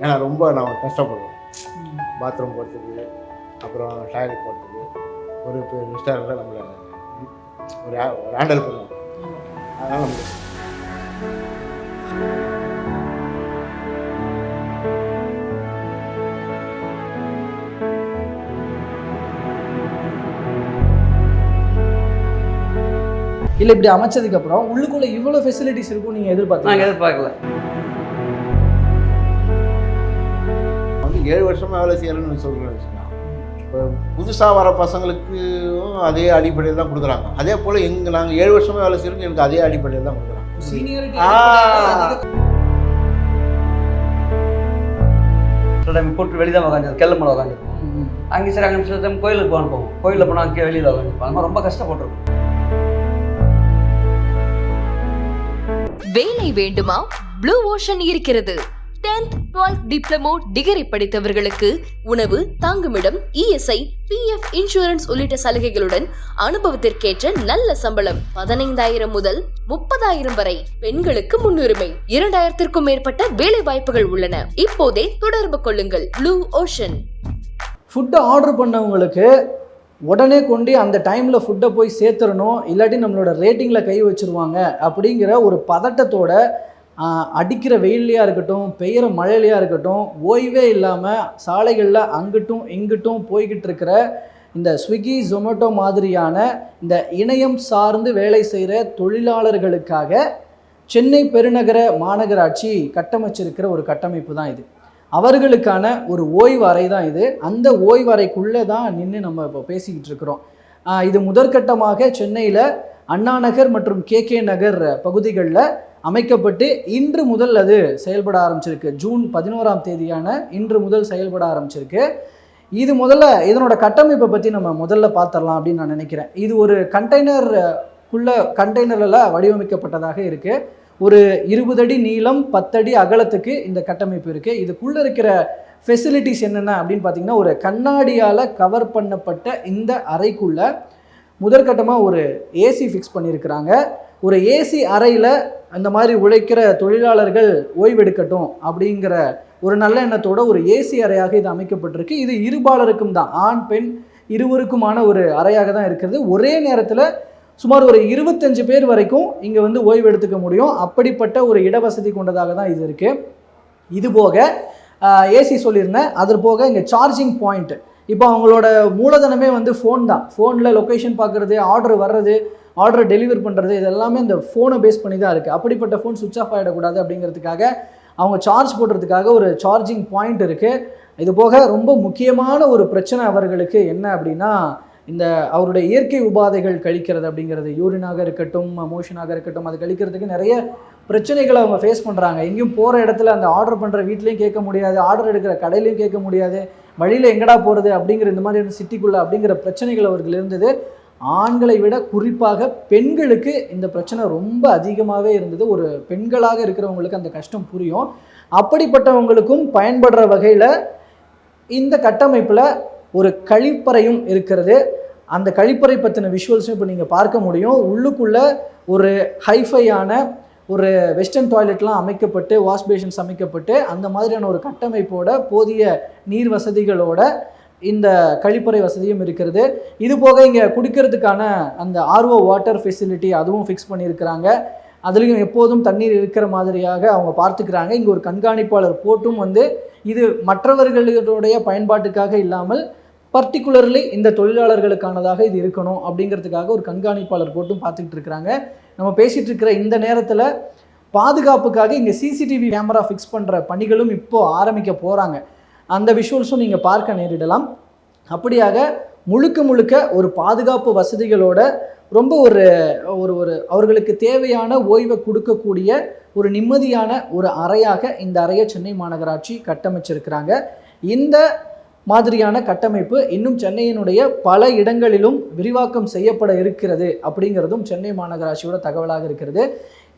ஏன்னா ரொம்ப நான் கஷ்டப்படுவேன் பாத்ரூம் போகிறதுக்கு அப்புறம் டாய்லெட் போகிறதுக்கு ஒரு இப்போ ரெஸ்டாரண்ட்டில் நம்மளை ஒரு ஒரு ஹேண்டில் பண்ணுவோம் அதனால் நமக்கு இல்லை இப்படி அமைச்சதுக்கு அப்புறம் உள்ளுக்குள்ள இவ்வளோ ஃபெசிலிட்டிஸ் இருக்கும் நீங்கள் நாங்கள் எதிர்பார்த்தீங்க எதிர்பார்க்கல. ஏழு வருஷமாக வேலை செய்யறேன்னு சொல்கிறேன் வச்சுக்கலாம் இப்போ புதுசாக வர பசங்களுக்கு அதே அடிப்படையில் தான் கொடுக்குறாங்க. அதே போல் எங்கள் நாங்கள் ஏழு வருஷமாக வேலை செய்கிறோம் எனக்கு அதே அடிப்படையில் தான் கொடுக்குறாங்க. போட்டு வெளியே தான் உட்காந்து கெல்லமலை உட்காந்துருப்போம் அங்கே சரி அங்கே டைம் கோயிலுக்கு போகணும் போவோம். கோயிலில் போனால் அங்கே வெளியில் மாதிரி ரொம்ப கஷ்டப்பட்டிருக்கோம். வேலை வேண்டுமா? ப்ளூ ஓஷன் இருக்கிறது. 10th 12th டிப்ளமோ டிகிரி படித்தவர்களுக்கு உணவு தங்குமிடம் இஎஸ்ஐ பிஎஃப் இன்சூரன்ஸ் உள்ளிட்ட சலுகைகளுடன் அனுபவத்திற்கேற்ற நல்ல சம்பளம் பதினைந்தாயிரம் முதல் முப்பதாயிரம் வரை பெண்களுக்கு முன்னுரிமை. இரண்டாயிரத்திற்கும் மேற்பட்ட வேலை வாய்ப்புகள் உள்ளன. இப்போதே தொடர்பு கொள்ளுங்கள். ப்ளூ ஓஷன் ஃபுட்டை ஆர்டர் பண்ணவங்களுக்கு உடனே கொண்டு அந்த டைமில் ஃபுட்டை போய் சேர்த்துடணும். இல்லாட்டி நம்மளோட ரேட்டிங்கில் கை வச்சிருவாங்க அப்படிங்கிற ஒரு பதட்டத்தோட அடிக்கிற வெயில்லையாக இருக்கட்டும் பெய்கிற மழையிலையாக இருக்கட்டும் ஓய்வே இல்லாமல் சாலைகளில் அங்கிட்டும் இங்கிட்டும் போய்கிட்டு இருக்கிற இந்த ஸ்விக்கி ஜொமேட்டோ மாதிரியான இந்த இணையம் சார்ந்து வேலை செய்கிற தொழிலாளர்களுக்காக சென்னை பெருநகர மாநகராட்சி கட்டமைச்சிருக்கிற ஒரு கட்டமைப்பு தான் இது. அவர்களுக்கான ஒரு ஓய்வறை தான் இது. அந்த ஓய்வறைக்குள்ளே தான் நின்று நம்ம இப்போ பேசிக்கிட்டு இருக்கிறோம் இது முதற்கட்டமாக சென்னையில் அண்ணா நகர் மற்றும் கே கே நகர் பகுதிகளில் அமைக்கப்பட்டு இன்று முதல் அது செயல்பட ஆரம்பிச்சிருக்கு. ஜூன் பதினோராம் தேதியான இன்று முதல் செயல்பட ஆரம்பிச்சிருக்கு. இது முதல்ல இதனோட கட்டமைப்பை பற்றி நம்ம முதல்ல பார்த்துடலாம் அப்படின்னு நான் நினைக்கிறேன். இது ஒரு கண்டெய்னர் குள்ள கண்டெய்னரில் வடிவமைக்கப்பட்டதாக இருக்குது ஒரு இருபது அடி நீளம் பத்தடி அகலத்துக்கு இந்த கட்டமைப்பு இருக்குது இதுக்குள்ளே இருக்கிற ஃபெசிலிட்டிஸ் என்னென்ன அப்படின்னு பார்த்தீங்கன்னா ஒரு கண்ணாடியால் கவர் பண்ணப்பட்ட இந்த அறைக்குள்ள முதற்கட்டமாக ஒரு ஏசி ஃபிக்ஸ் பண்ணியிருக்கிறாங்க ஒரு ஏசி அறையில் அந்த மாதிரி உழைக்கிற தொழிலாளர்கள் ஓய்வெடுக்கட்டும் அப்படிங்கிற ஒரு நல்ல எண்ணத்தோட ஒரு ஏசி அறையாக இது அமைக்கப்பட்டிருக்கு. இது இருபாலருக்கும் தான். ஆண் பெண் இருவருக்குமான ஒரு அறையாக தான் இருக்கிறது. ஒரே நேரத்தில் சுமார் ஒரு இருபத்தஞ்சு பேர் வரைக்கும் இங்கே வந்து ஓய்வு எடுத்துக்க முடியும். அப்படிப்பட்ட ஒரு இடவசதி கொண்டதாக தான் இது இருக்குது இது போக ஏசி சொல்லியிருந்தேன். அது போக இங்கே சார்ஜிங் பாயிண்ட் இப்போ அவங்களோட மூலதனமே வந்து ஃபோன் தான். ஃபோனில் லொக்கேஷன் பார்க்குறது ஆர்டர் வர்றது ஆர்டர் டெலிவர் பண்ணுறது இது எல்லாமே இந்த ஃபோனை பேஸ் பண்ணி தான் இருக்குது அப்படிப்பட்ட ஃபோன் சுவிச் ஆஃப் ஆகிடக்கூடாது அப்படிங்கிறதுக்காக அவங்க சார்ஜ் போடுறதுக்காக ஒரு சார்ஜிங் பாயிண்ட் இருக்குது இது போக ரொம்ப முக்கியமான ஒரு பிரச்சனை அவர்களுக்கு என்ன அப்படின்னா இந்த அவருடைய இயற்கை உபாதைகள் கழிக்கிறது அப்படிங்கிறது. யூரினாக இருக்கட்டும் மோஷனாக இருக்கட்டும் அது கழிக்கிறதுக்கு நிறைய பிரச்சனைகளை அவங்க ஃபேஸ் பண்ணுறாங்க எங்கேயும் போகிற இடத்துல அந்த ஆர்டர் பண்ணுற வீட்லேயும் கேட்க முடியாது ஆர்டர் எடுக்கிற கடையிலையும் கேட்க முடியாது. வழியில் எங்கடா போகிறது அப்படிங்கிற இந்த மாதிரியான சிட்டிக்குள்ளே அப்படிங்கிற பிரச்சனைகள் அவர்கள் இருந்தது. ஆண்களை விட குறிப்பாக பெண்களுக்கு இந்த பிரச்சனை ரொம்ப அதிகமாகவே இருந்தது. ஒரு பெண்களாக இருக்கிறவங்களுக்கு அந்த கஷ்டம் புரியும். அப்படிப்பட்டவங்களுக்கும் பயன்படுற வகையில் இந்த கட்டமைப்பில் ஒரு கழிப்பறையும் இருக்கிறது. அந்த கழிப்பறை பற்றின விஷுவல்ஸும் இப்போ நீங்கள் பார்க்க முடியும். உள்ளுக்குள்ளே ஒரு ஹைஃபையான ஒரு வெஸ்டர்ன் டாய்லெட்லாம் அமைக்கப்பட்டு வாஷ் பேஷன்ஸ் அமைக்கப்பட்டு அந்த மாதிரியான ஒரு கட்டமைப்போட போதிய நீர் வசதிகளோட இந்த கழிப்பறை வசதியும் இருக்கிறது. இது போக இங்கே குடிக்கிறதுக்கான அந்த ஆர்ஓ வாட்டர் ஃபெசிலிட்டி அதுவும் ஃபிக்ஸ் பண்ணியிருக்கிறாங்க. அதுலேயும் எப்போதும் தண்ணீர் இருக்கிற மாதிரியாக அவங்க பார்த்துக்கிறாங்க. இங்கே ஒரு கண்காணிப்பாளர் போட்டும் வந்து இது மற்றவர்களுடைய பயன்பாட்டுக்காக இல்லாமல் பர்டிகுலர்லி இந்த தொழிலாளர்களுக்கானதாக இது இருக்கணும் அப்படிங்கிறதுக்காக ஒரு கண்காணிப்பாளர் போட்டும் பார்த்துக்கிட்டு இருக்கிறாங்க நம்ம பேசிகிட்டு இருக்கிற இந்த நேரத்தில் பாதுகாப்புக்காக இங்கே சிசிடிவி கேமரா ஃபிக்ஸ் பண்ணுற பணிகளும் இப்போது ஆரம்பிக்க போகிறாங்க அந்த விஷுவல்ஸும் நீங்கள் பார்க்க நேரிடலாம். அப்படியாக முழுக்க முழுக்க ஒரு பாதுகாப்பு வசதிகளோட ரொம்ப ஒரு ஒரு ஒரு அவர்களுக்கு தேவையான ஓய்வை கொடுக்கக்கூடிய ஒரு நிம்மதியான ஒரு அறையாக இந்த அறையை சென்னை மாநகராட்சி கட்டமைச்சிருக்கிறாங்க. இந்த மாதிரியான கட்டமைப்பு இன்னும் சென்னையினுடைய பல இடங்களிலும் விரிவாக்கம் செய்யப்பட இருக்கிறது அப்படிங்கிறதும் சென்னை மாநகராட்சியோட தகவலாக இருக்கிறது.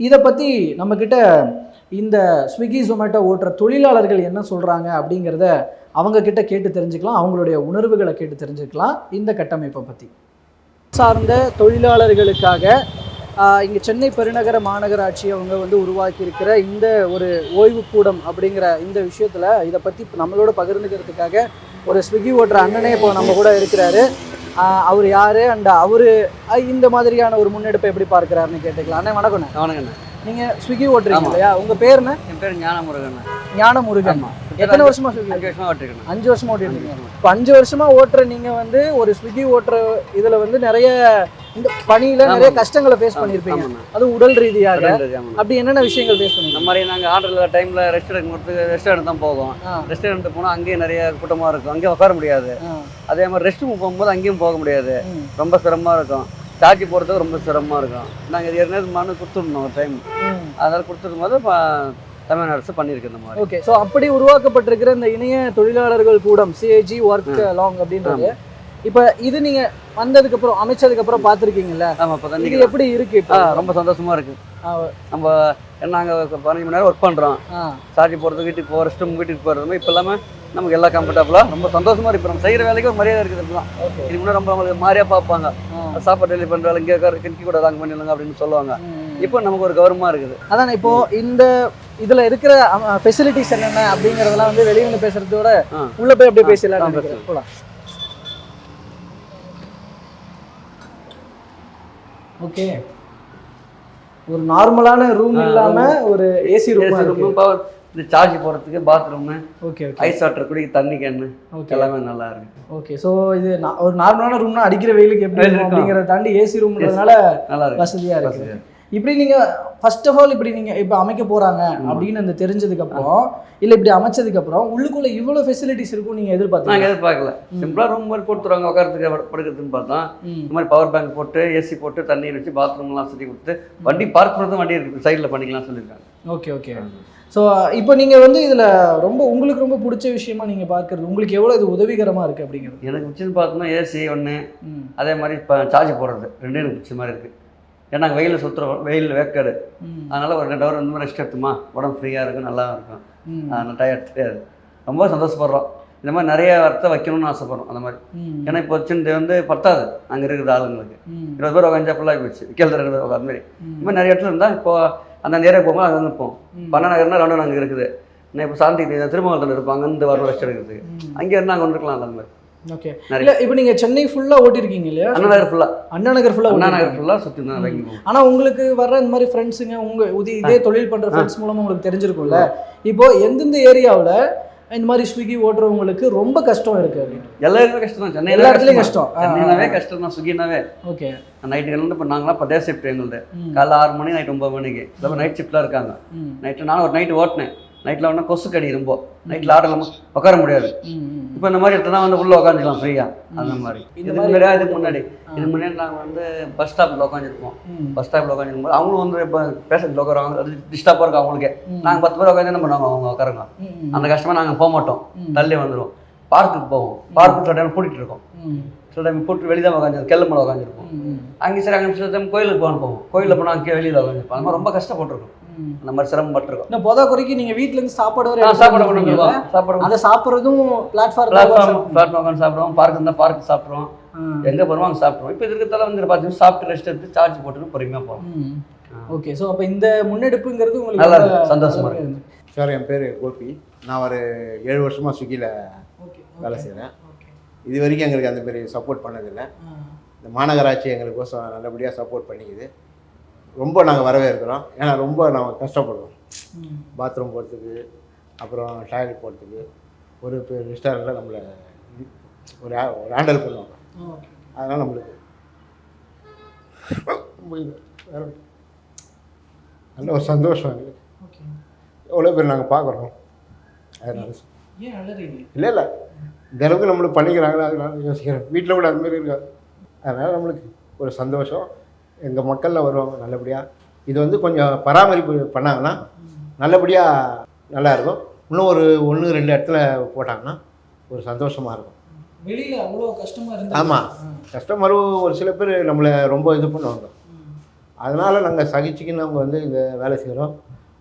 இதை பற்றி நம்மக்கிட்ட இந்த ஸ்விக்கி ஜொமேட்டோ ஓட்டுற தொழிலாளர்கள் என்ன சொல்கிறாங்க அப்படிங்கிறத அவங்க கிட்ட கேட்டு தெரிஞ்சுக்கலாம் அவங்களுடைய உணர்வுகளை கேட்டு தெரிஞ்சுக்கலாம் இந்த கட்டமைப்பை பற்றி சார்ந்த தொழிலாளர்களுக்காக இங்கே சென்னை பெருநகர மாநகராட்சி அவங்க வந்து உருவாக்கி இருக்கிற இந்த ஒரு ஓய்வு கூடம் அப்படிங்கிற இந்த விஷயத்தில் இதை பற்றி நம்மளோட பகிர்ந்துக்கிறதுக்காக ஒரு ஸ்விக்கி ஓட்டுற அண்ணனே இப்போ நம்ம கூட இருக்கிறாரு. அவர் யார் அண்ட் அவர் இந்த மாதிரியான ஒரு முன்னெடுப்பை எப்படி பார்க்குறாருன்னு கேட்டுக்கலாம். அண்ணே வணக்கண்ணே அவனுங்கண்ணே நீங்கள் ஸ்விக்கி ஓட்டுறீங்க. இல்லையா? உங்கள் பேர் என்ன? என் பேர் ஞானமுருகண்ணே ஞான முருகன் ஆமா. எத்தனை வருஷமா அஞ்சு வருஷமா ஓட்டிருக்கேன் அஞ்சு வருஷமா ஓட்டிருக்கீங்க. இப்போ அஞ்சு வருஷமா ஓட்டுற நீங்க வந்து ஒரு ஸ்விக்கி ஓட்டுற இதுல வந்து நிறைய இந்த பணியில நிறைய. கஷ்டங்களை ஃபேஸ் பண்ணியிருப்பீங்க. ஆமாண்ணா அதுவும் உடல் ரீதியாக அப்படி என்னென்ன விஷயங்கள் ஃபேஸ் இந்த பண்ணீங்க மாதிரி நாங்கள் ஆர்டர் இல்லாத டைமில் ரெஸ்ட் எடுக்கிறதுக்கு ரெஸ்டாரண்ட் தான் போவோம். ஆ, ரெஸ்டாரண்ட் போனால் அங்கேயும் நிறைய கூட்டமாக இருக்கும். அங்கேயும் உட்கார முடியாது. அதே மாதிரி ரெஸ்ட் ரூம் போகும்போது அங்கேயும் போக முடியாது. ரொம்ப சிரமமாக இருக்கும். சார்ஜ் போகிறதுக்கு ரொம்ப சிரமமாக இருக்கும். நாங்கள் இது ஏற்கனவே மனு கொடுத்துருந்தோம் ஒரு டைம். அதனால் கொடுத்துருக்கும் போது தமிழ்நாடு அரசு பண்ணியிருக்கு இந்த மாதிரி. ஓகே ஸோ அப்படி உருவாக்கப்பட்டிருக்கிற இந்த இணைய தொழிலாளர்கள் கூடம் சிஏஜி ஒர்க் லாங் அப்படின்றது இப்போ இது நீங்க வந்ததுக்கு அப்புறம் அமைச்சதுக்கு அப்புறம் பார்த்துருக்கீங்கல்ல? ஆமாம் இப்போ இது தண்ணி எப்படி இருக்கு இப்போ? ரொம்ப சந்தோஷமாக இருக்குது ஆ, நம்ம நாங்கள் பதினஞ்சு மணி நேரம் ஒர்க் பண்ணுறோம் ஆ, சார்ஜ் போகிறது வீட்டுக்கு போகிற ரெஸ்ட் வீட்டுக்கு போகிறது இப்போ எல்லாமே நமக்கு எல்லாம் கம்ஃபர்டபுளாக ரொம்ப சந்தோஷமாக இருக்கு. நம்ம செய்கிற வேலைக்கு ஒரு மரியாதை இருக்குது ஓகே இதுக்கு முன்னாடி ரொம்ப நம்மளுக்கு மாதிரியாக பார்ப்பாங்க. சாப்பாடு டெலிவரி பண்ணுற இங்கே கிடக்கி கூட அங்கே பண்ணிடலாங்க அப்படின்னு சொல்லுவாங்க. இப்போ நமக்கு ஒரு கௌரவமாக இருக்குது. அதான் இப்போ இந்த இதுல இருக்கிற ஃபெசிலிட்டிஸ் என்னென்ன அப்படிங்கறதெல்லாம் வந்து வெளிய வந்து பேசுறதோட. உள்ள போய் அப்படியே பேசலாம் போலாம். ஓகே. ஒரு நார்மலான ரூம் இல்லாம ஒரு ஏசி ரூம் ரொம்ப பவர் இந்த சார்ஜ் போகிறதுக்கு bathroom okay okay. Ice water குடி தண்ணி கேனு ஓகே. எல்லாமே நல்லா இருக்கு. ஓகே ஸோ இது ஒரு நார்மலான ரூம்னா அடிக்கிற வெயிலுக்கு எப்படி. அப்படிங்கறத தாண்டி ஏசி ரூம்ன்றதுனால நல்லா இருக்கு. வசதியா இருக்கு. வசதியா இருக்கு. இப்படி நீங்க ஃபர்ஸ்ட் ஆஃப் ஆல் இப்படி நீங்க இப்ப அமைக்க போறாங்க அப்படின்னு அந்த தெரிஞ்சதுக்கு அப்புறம் இல்ல இப்படி அமைச்சதுக்கு அப்புறம் உள்ளுக்குள்ள இவ்வளவு ஃபெசிலிட்டிஸ் இருக்கும் நீங்க நாங்கள் எதிர்பார்த்தீங்க எதிர்பார்க்கல. சிம்பிளாக ரூம் மாதிரி கொடுத்துருவாங்க உட்காரத்துக்கு படு- படுக்கிறதுன்னு பார்த்தா இந்த மாதிரி பவர் பேங்க் போட்டு ஏசி போட்டு தண்ணி வச்சு பாத்ரூம்லாம் சுற்றி கொடுத்து வண்டி பார்க் பண்ணுறதும் வண்டி இருக்குது சைடில் பண்ணிக்கலாம் சொல்லியிருக்காங்க. ஓகே ஓகே ஸோ இப்போ நீங்க வந்து இதுல ரொம்ப உங்களுக்கு ரொம்ப பிடிச்ச விஷயமா நீங்க பார்க்கறது உங்களுக்கு எவ்வளவு இது உதவிகரமா இருக்கு அப்படிங்கிறது? எனக்கு பிடிச்சது பார்த்தோம்னா ஏசி ஒன்று அதே மாதிரி இப்போ சார்ஜ் போடுறது. ரெண்டும் எனக்கு பிடிச்ச மாதிரி இருக்குது ஏன்னா நாங்கள் வெயிலில் சுற்றுறோம் வெயிலில் வேக்காடு. அதனால் ஒரு ரெண்டு ஹவர் இந்த மாதிரி ரெஸ்ட் எடுத்துமா? உடம்பு ஃப்ரீயாக இருக்கும் நல்லா இருக்கும். அதனால் டயர்ட் ரொம்ப சந்தோஷப்படுறோம். இந்த மாதிரி நிறைய வார்த்தை வைக்கணும்னு ஆசைப்படுறோம் அந்த மாதிரி. ஏன்னா இப்போ சின்னது வந்து பத்தாது. அங்கே இருக்கிற ஆளுங்களுக்கு. இருபது பேர் உட்காந்தா ஃபுல்லாக போச்சு விக்கல் ரெண்டு பேர் உட்காந்த மாதிரி. இந்த மாதிரி நிறைய இடத்துல இருந்தால் இப்போ அந்த ஏரியா போகும்போது அங்கே வந்து போவோம் ம், பண்ண நகர்னா ரெண்டும் அங்கே இருக்குது. நான் இப்போ சாந்தி திருமங்கலத்தில் இருப்பாங்க இந்த வாரம் ரெஸ்ட் எடுக்கிறதுக்கு. அங்கே இருந்தால் அங்கே வந்துருக்கலாம் அந்த மாதிரி. ஓகே. இல்ல இப்போ நீங்க சென்னை ஃபுல்லா ஓட்டிருக்கீங்க இல்லையா? அண்ணா நகர் ஃபுல்லாக அண்ணா நகர் அண்ணா ஃபுல்லாக சுற்றி தான் ஆனா உங்களுக்கு வர்ற இந்த மாதிரி ஃப்ரெண்ட்ஸுங்க உங்க உதி இதே தொழில் பண்ற ஃப்ரெண்ட்ஸ் மூலமா உங்களுக்கு தெரிஞ்சிருக்கும்ல? இப்போ எந்தெந்த ஏரியாவுல இந்த மாதிரி ஸ்விக்கி ஓட்டுறவங்களுக்கு ரொம்ப கஷ்டம் இருக்கு அப்படின்னு. எல்லாருமே கஷ்டம் தான். சென்னை எல்லா இடத்துலயும் கஷ்டம். சென்னைனாவே கஷ்டம் தான் சுகினாவே ஓகே நைட்டுக்கு இப்போ நாங்களாம் இப்போ டே ஷிஃப்ட் எங்களுது. காலைல ஆறு மணி நைட் ஒம்பது மணிக்கு. நைட் ஷிஃப்ட்லாம் இருக்காங்க. நைட்டு நானும் ஒரு நைட்டு ஓட்டினேன். நைட்டில் ஒன்றா கொசு கடி ரொம்ப. நைட்டில் இல்லாமல் உட்கார முடியாது. இப்போ இந்த மாதிரி இடத்துல வந்து உள்ளே உட்காந்துக்கலாம் ஃப்ரீயாக அந்த மாதிரி. இதுக்கு மாதிரி முன்னாடி இதுக்கு முன்னாடி? இதுக்கு முன்னாடி நாங்கள் வந்து பஸ் ஸ்டாப்பில் உட்காந்துருப்போம் பஸ் ஸ்டாப்பில் உட்காந்துருக்கும் போது அவங்களும் வந்து இப்போ பேஷண்ட் உட்காருவாங்க அது டிஸ்டர்பாக இருக்கும் அவங்களுக்கே. நாங்கள் பத்து பேர் உட்காந்து என்ன பண்ணுவாங்க அவங்க உட்காருங்க அந்த கஷ்டமாக நாங்கள் போக மாட்டோம். தள்ளி வந்துடுவோம் பார்க்குக்கு போவோம். பார்க்கு சில டைம் கூட்டிகிட்டு இருக்கோம். சில டைம் போட்டு வெளியே தான் உட்காந்து கெல்ல மேலே உட்காந்துருப்போம் அங்கே சரி அங்கே சில டைம் கோயிலுக்கு போகணும் போவோம். கோயிலில் போனால் அங்கே வெளியில் உட்காந்துருப்போம் அந்த மாதிரி ரொம்ப கஷ்டப்பட்டுருக்கோம். அந்த மாதிரி சிரமப்பட்டிருக்கோம். இந்த பொத குறைக்கு நீங்க வீட்ல இருந்து சாப்பாடு வர சாப்பாடு கொண்டு வந்துருவோம் சாப்பாடு அதை சாப்பிட்றதும் பிளாட்ஃபார்ம் பிளாட்ஃபார்ம் பிளாட்ஃபார்ம் உட்காந்து சாப்பிடுவோம். பார்க் இருந்தால் பார்க் சாப்பிட்ருவோம் எங்கே போகிறோம் அங்கே சாப்பிட்ருவோம் இப்போ இருக்கிறதால வந்து பார்த்து நிமிஷம் சாப்பிட்டு ரெஸ்ட் எடுத்து சார்ஜ் போட்டுட்டு பொறுமையாக போகிறோம் ஓகே ஸோ அப்போ இந்த முன்னெடுப்புங்கிறது உங்களுக்கு நல்லா இருக்கு, சந்தோஷமா இருக்கு. சார் என் பேர் கோபி. நான் ஒரு ஏழு வருஷமாக ஸ்விக்கியில் ஓகே வேலை செய்கிறேன் ஓகே இது வரைக்கும் எங்களுக்கு அந்த மாதிரி சப்போர்ட் பண்ணதில்லை. இந்த மாநகராட்சி எங்களுக்கோசம் நல்லபடியாக சப்போர்ட் பண்ணிக்குது. ரொம்ப நாங்கள் வரவேற்கிறோம். ஏன்னா ரொம்ப நாங்கள் கஷ்டப்படுறோம். பாத்ரூம் போகிறதுக்கு அப்புறம் டாய்லெட் போகிறதுக்கு ஒரு ரெஸ்டாரண்ட்டில் நம்மளை ஒரு ஒரு ஹேண்டில் பண்ணுவாங்க. அதனால் நம்மளுக்கு. நல்ல ஒரு சந்தோஷம் எங்களுக்கு. ஓகே. எவ்வளோ பேர் நாங்கள் பார்க்குறோம் அதனால இல்லை இல்லை. இந்த அளவுக்கு நம்மளுக்கு பண்ணிக்கிறாங்களா? அதனால யோசிக்கிறேன். வீட்டில் கூட அது மாதிரி இருக்காது. அதனால் நம்மளுக்கு ஒரு சந்தோஷம். எங்கள் மக்களில் வருவாங்க நல்லபடியாக இது வந்து கொஞ்சம் பராமரிப்பு பண்ணாங்கன்னா நல்லபடியாக நல்லா இருக்கும். இன்னும் ஒரு ஒன்று ரெண்டு இடத்துல போட்டாங்கன்னா ஒரு சந்தோஷமாக இருக்கும். வெளியில அவ்வளோ கஷ்டமா இருந்தா ஆமாம் கஸ்டமரும் ஒரு சில பேர் நம்மளை ரொம்ப இது பண்ணுவாங்க. அதனால் நாங்கள் சகிச்சுக்கின்னு அவங்க வந்து இந்த வேலை செய்கிறோம்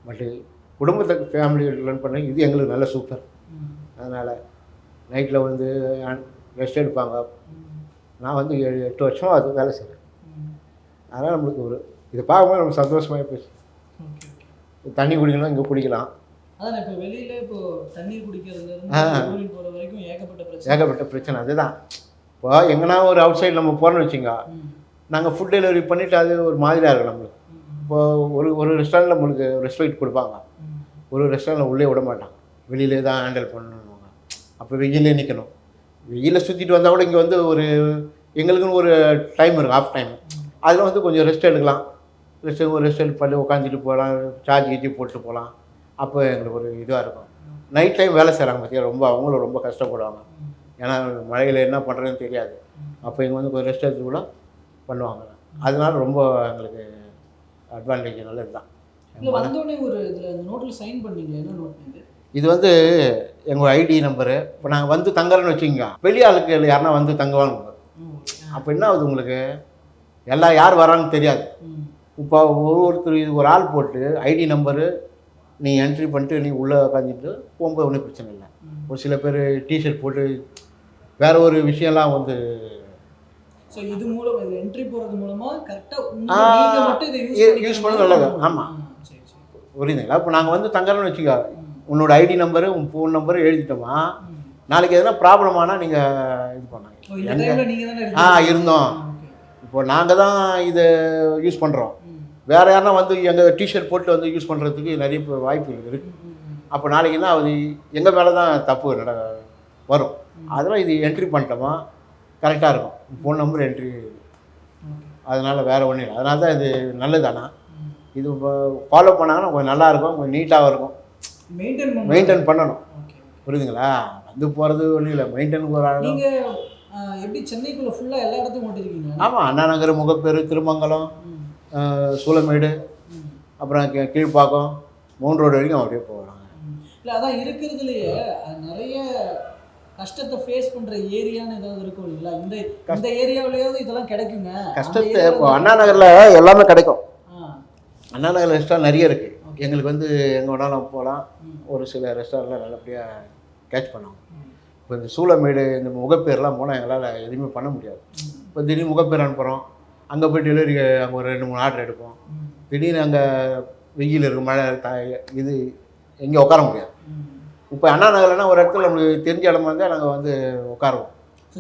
பட்டு குடும்பத்தை ஃபேமிலி ரன் பண்ண இது எங்களுக்கு நல்ல சூப்பர் அதனால் நைட்டில் வந்து ரெஸ்ட் எடுப்பாங்க. நான் வந்து எட்டு வருஷமாக அது வேலை செய்கிறேன் அதனால் நம்மளுக்கு ஒரு இதை பார்க்கும்போது ரொம்ப சந்தோஷமாக போச்சு. தண்ணி குடிக்கணும் இங்கே குடிக்கலாம். ஏகப்பட்ட பிரச்சனை. அதுதான். இப்போ எங்கன்னா ஒரு அவுட் சைடு நம்ம போகிறோன்னு வச்சுங்க நாங்கள் ஃபுட் டெலிவரி பண்ணிவிட்டு அது ஒரு மாதிரியாக இருக்கும் நம்மளுக்கு. இப்போ ஒரு ஒரு ரெஸ்டாரண்ட்டில் நம்மளுக்கு ரெஸ்பெக்ட் கொடுப்பாங்க. ஒரு ரெஸ்டாரண்ட்டில் உள்ளே விட மாட்டாங்க. வெளியிலே தான் ஹேண்டில் பண்ணணுவாங்க அப்போ வெயிலே நிற்கணும் வெயிலில் சுற்றிட்டு வந்தால் கூட இங்கே வந்து ஒரு எங்களுக்குன்னு ஒரு டைம் இருக்கும் ஆஃப் டைம் அதில் வந்து கொஞ்சம் ரெஸ்ட் எடுக்கலாம். ரெஸ்ட் ரெஸ்ட் எடுத்து பண்ணி உட்காந்துட்டு போகலாம் சார்ஜ் கீஜி போட்டு போகலாம். அப்போ எங்களுக்கு ஒரு இதுவாக இருக்கும். நைட் டைம் வேலை செய்கிறாங்க பார்த்தியா ரொம்ப அவங்களும் ரொம்ப கஷ்டப்படுவாங்க. ஏன்னா மழையில் என்ன பண்ணுறதுன்னு தெரியாது. அப்போ இங்கே வந்து கொஞ்சம் ரெஸ்ட் எடுத்து கூட பண்ணுவாங்க. அதனால ரொம்ப எங்களுக்கு அட்வான்டேஜ் நல்லது தான். இது? வந்து எங்கள் ஐடி நம்பரு இப்போ நாங்கள் வந்து தங்குறோன்னு வச்சுக்கோங்க. வெளி ஆளுக்கு யாருன்னா வந்து தங்குவாங்க. அப்போ என்ன ஆகுது உங்களுக்கு? எல்லாம் யார் வராங்கன்னு தெரியாது இப்போ ஒவ்வொருத்தர் இது ஒரு ஆள் போட்டு ஐடி நம்பரு நீ என்ட்ரி பண்ணிட்டு நீ உள்ளே உட்காந்துட்டு போகும்போது ஒன்றும் பிரச்சனை இல்லை. ஒரு சில பேர் டிஷர்ட் போட்டு வேற ஒரு விஷயம்லாம் வந்து ஸோ இது மூலம் இதுல என்ட்ரி யூஸ் யூ- use பண்ண நல்லது. ஆமா. சரி சரி புரியுதுங்களா இப்போ நாங்கள் வந்து தங்குறோன்னு வச்சுக்கோ உன்னோட ஐடி நம்பரு உன் ஃபோன் நம்பரு எழுதிட்டோமா. நாளைக்கு எதனா ப்ராப்ளம் ஆனால் நீங்கள் இது பண்ணாங்க ஆ? இருந்தோம். இப்போ நாங்கள் தான் இதை யூஸ் பண்ணுறோம் வேற யாருன்னா வந்து எங்கள் டிஷர்ட் போட்டு வந்து யூஸ் பண்ணுறதுக்கு நிறைய வாய்ப்பு இருக்குது. அப்போ நாளைக்கு என்ன ஆகுது? எங்கள் மேலே தான் தப்பு நட வரும். அதெல்லாம் இது என்ட்ரி பண்ணிட்டோமா கரெக்டாக இருக்கும். Phone number entry. அதனால் வேறு ஒன்றும் இல்லை. அதனால தான் இது நல்லதானா. இது ஃபாலோ பண்ணாங்கன்னா கொஞ்சம் நல்லா இருக்கும். கொஞ்சம் நீட்டாகவும் இருக்கும். மெயின்டைன் பண்ண மெயின்டைன் பண்ணணும். புரியுதுங்களா? வந்து போகிறது ஒன்றும் இல்லை. மெயின்டைன் ஆ, எப்படி சென்னைக்குள்ள ஃபுல்லா எல்லா இடத்துக்கும் ஓட்டிருக்கீங்க ஆமாம் அண்ணா நகர் முகப்பேரு திருமங்கலம் சூளமேடு அப்புறம் கீழ்ப்பாக்கம் மூணு ரோடு வரைக்கும் அப்படியே போகிறாங்க ம். இல்ல அதான் இருக்கிறதுலயே நிறைய கஷ்டத்தை ஃபேஸ் பண்ற ஏரியான்னு ஏதாவது இருக்கும் இல்லைங்களா? இந்த இந்த ஏரியாவிலயாவது இதெல்லாம் கிடைக்குங்க. கஷ்டத்தை இப்போ அண்ணா நகரில் எல்லாமே கிடைக்கும். அண்ணா நகர் ரெஸ்டாரண்ட் நிறைய இருக்குது எங்களுக்கு வந்து எங்கே வேணாலும் போகலாம். ஒரு சில ரெஸ்டாரண்ட்லாம் நல்லபடியாக கேட்ச் பண்ணுவாங்க ம், இப்போ இந்த சூளமேடு இந்த முகப்பேர்லாம் போனால் எங்களால் எதுவுமே பண்ண முடியாது. இப்போ திடீர்னு முகப்பேர் அனுப்புகிறோம் அங்கே போய் டெலிவரி அங்கே ஒரு ரெண்டு மூணு ஆர்டர் எடுப்போம். திடீர்னு அங்கே வெயில் இருக்கும் மழை த இது எங்கே உட்கார முடியாது. இப்போ அண்ணா நகர்லனா ஒரு இடத்துல நம்மளுக்கு தெரிஞ்ச இடமா இருந்தால் நாங்கள் வந்து உட்காருவோம்.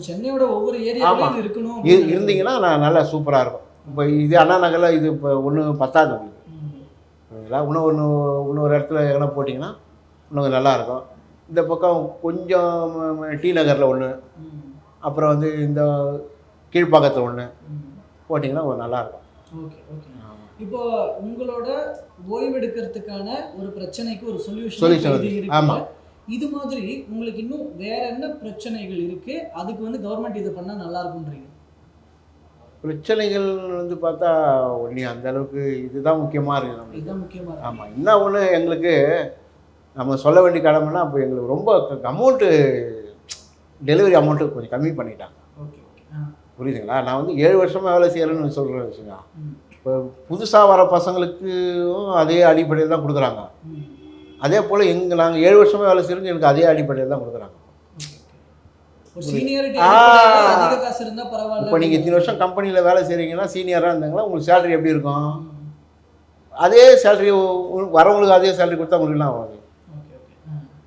சென்னையோட ஒவ்வொரு ஆமா. ஏரியாவிலும் இது இருக்கணும் இருந்தீங்கன்னா நான் நல்லா சூப்பராக இருக்கும். இப்போ இது அண்ணா நகரில் இது இப்போ ஒன்று பத்தாது உங்களுக்கு. ம், சரிங்களா இன்னும் ஒன்று இன்னொரு இடத்துல எங்கன்னா போட்டிங்கன்னா இன்னும் நல்லா இருக்கும். இந்த பக்கம் கொஞ்சம் டி நகரில் ஒன்று அப்புறம் வந்து இந்த கீழ்ப்பாக்கத்தில் ஒன்று. போட்டிங்கன்னா கொஞ்சம் நல்லாயிருக்கும். Okay okay. இப்போ உங்களோட ஓய்வெடுக்கிறதுக்கான ஒரு பிரச்சனைக்கு ஒரு சொல்யூஷன் Solution இருக்கு. ஆமா. இது மாதிரி உங்களுக்கு இன்னும் வேற என்ன பிரச்சனைகள் இருக்கு? அதுக்கு வந்து கவர்மெண்ட் இதை பண்ணா நல்லா இருக்கும்ன்றீங்க பிரச்சனைகள் வந்து பார்த்தா ஒன்றி அந்த அளவுக்கு இதுதான் முக்கியமாக இருக்குது நம்மளுக்கு. இதுதான் முக்கியமா இருக்கு. ஆமாம் இன்னும் ஒன்று எங்களுக்கு நம்ம சொல்ல வேண்டிய கடமைன்னா அப்போ எங்களுக்கு ரொம்ப அமௌண்ட்டு டெலிவரி அமௌண்ட்டு கொஞ்சம் கம்மி பண்ணிட்டாங்க. Okay okay. ஆ. புரியுதுங்களா? நான் வந்து ஏழு வருஷமாக வேலை செய்கிறேன்னு சொல்கிறேன் வச்சுங்க இப்போ புதுசாக வர பசங்களுக்கும் அதே அடிப்படையில் தான் கொடுக்குறாங்க. அதே போல் எங்கள் நாங்கள் ஏழு வருஷமாக வேலை செய்கிறோங்க எனக்கு அதே அடிப்படையில் தான் கொடுக்குறாங்க. இப்போ நீங்கள் இத்தனை வருஷம் கம்பெனியில் வேலை செய்கிறீங்கன்னா சீனியராக இருந்தாங்களா உங்களுக்கு சேலரி எப்படி இருக்கும்? அதே சேலரி வரவங்களுக்கு அதே சேலரி கொடுத்தா உங்களுக்கு என்ன ஆகும் ஓகே ஓகே ஆ.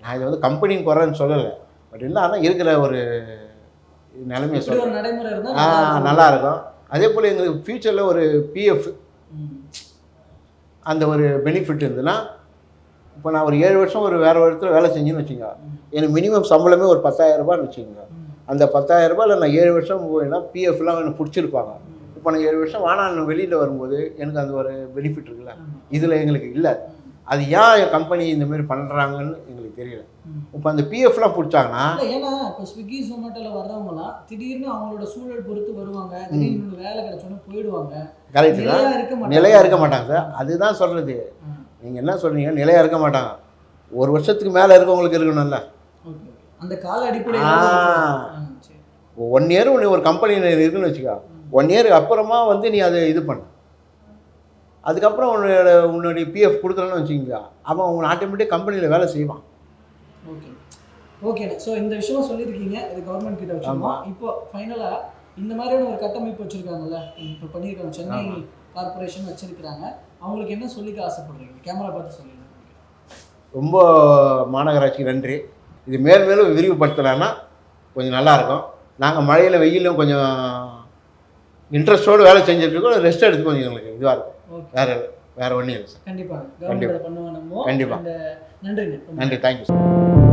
நான் இதை வந்து கம்பெனின்னு குறைன்னு சொல்லலை. பட் இல்லை ஆனால் இருக்கிற ஒரு நிலைமையை சொல்கிறேன் ஆ நல்லா இருக்கும். நல்லா இருக்கும். அதே போல் எங்களுக்கு ஃப்யூச்சரில் ஒரு பிஎஃப் அந்த ஒரு பெனிஃபிட் இருந்ததுன்னா இப்போ நான் ஒரு ஏழு வருஷம் ஒரு வேறு இடத்துல வேலை செஞ்சேன்னு வச்சுங்க ம், எனக்கு மினிமம் சம்பளமே ஒரு பத்தாயிரம் ரூபான்னு வச்சுக்கோங்க. அந்த பத்தாயிரம் ரூபாயில் நான் ஏழு வருஷம் போயினா பிஎஃப்லாம் எனக்கு பிடிச்சிருப்பாங்க. இப்போ நான் ஏழு வருஷம் வானான்னு வெளியில் வரும்போது எனக்கு அந்த ஒரு பெனிஃபிட் இருக்குல்ல. இதில் எங்களுக்கு இல்லை. அது ஏன் என் கம்பெனி இந்த மாதிரி பண்ணுறாங்கன்னு எங்களுக்கு தெரியல. இப்போ அந்த பிஎஃப்லாம் பிடிச்சாங்கன்னா இல்ல, ஏன்னா இப்போ ஸ்விக்கி ஜொமேட்டோல வர்றவங்கலாம் திடீர்னு அவங்களோட சூழல் பொறுத்து வருவாங்க. திடீர்னு வேலை கிடைச்சோன்னு போயிடுவாங்க. கரெக்டு தான் நிலையா இருக்க மாட்டாங்க. நிலையாக இருக்க மாட்டாங்க சார். அதுதான் சொல்கிறது நீங்கள் என்ன சொல்றீங்க? நிலையாக இருக்க மாட்டாங்க. ஒரு வருஷத்துக்கு மேலே இருக்கவங்களுக்கு இருக்கணும்ல. அந்த கால அடிப்படையில். ஒன் இயர் நீ ஒரு கம்பெனியில் இருக்குன்னு வச்சுக்கோ. ஒன் இயருக்கு அப்புறமா வந்து நீ அதை இது பண்ணு. அதுக்கப்புறம் உன்னோட உன்னுடைய பிஎஃப் கொடுக்குறேன்னு வச்சுக்கோங்க அவன் உன் ஆட்டோமேட்டிக் கம்பெனியில் வேலை செய்வான். ஓகே ஓகேண்ணே ஸோ இந்த விஷயமா சொல்லியிருக்கீங்க இது கவர்மெண்ட் கிட்ட வச்சுருக்கோம். இப்போ ஃபைனலாக இந்த மாதிரியான ஒரு கட்டமைப்பு வச்சுருக்காங்கல்ல இப்போ பண்ணியிருக்காங்க சென்னை கார்ப்பரேஷன் வச்சிருக்கிறாங்க. அவங்களுக்கு என்ன சொல்லிக்க ஆசைப்படுறீங்க? கேமரா பார்த்து சொல்லுங்க. ரொம்ப மாநகராட்சிக்கு நன்றி. இது மேல் மேலும் விரிவுபடுத்தலைன்னா கொஞ்சம் நல்லாயிருக்கும் நாங்கள் மழையில் வெயிலும் கொஞ்சம் இன்ட்ரெஸ்ட்டோடு வேலை செஞ்சுட்டு இருக்கோம். ரெஸ்ட் எடுத்து கொஞ்சம் எங்களுக்கு இதுவாக இருக்கும். வேறு வேறு ஒன்றும் இல்லை சார் கண்டிப்பாக கண்டிப்பா. கவர்மெண்ட் பண்ணுவாங்க நம்ம. கண்டிப்பா. நன்றிங்க. ரொம்ப நன்றி. Thank you sir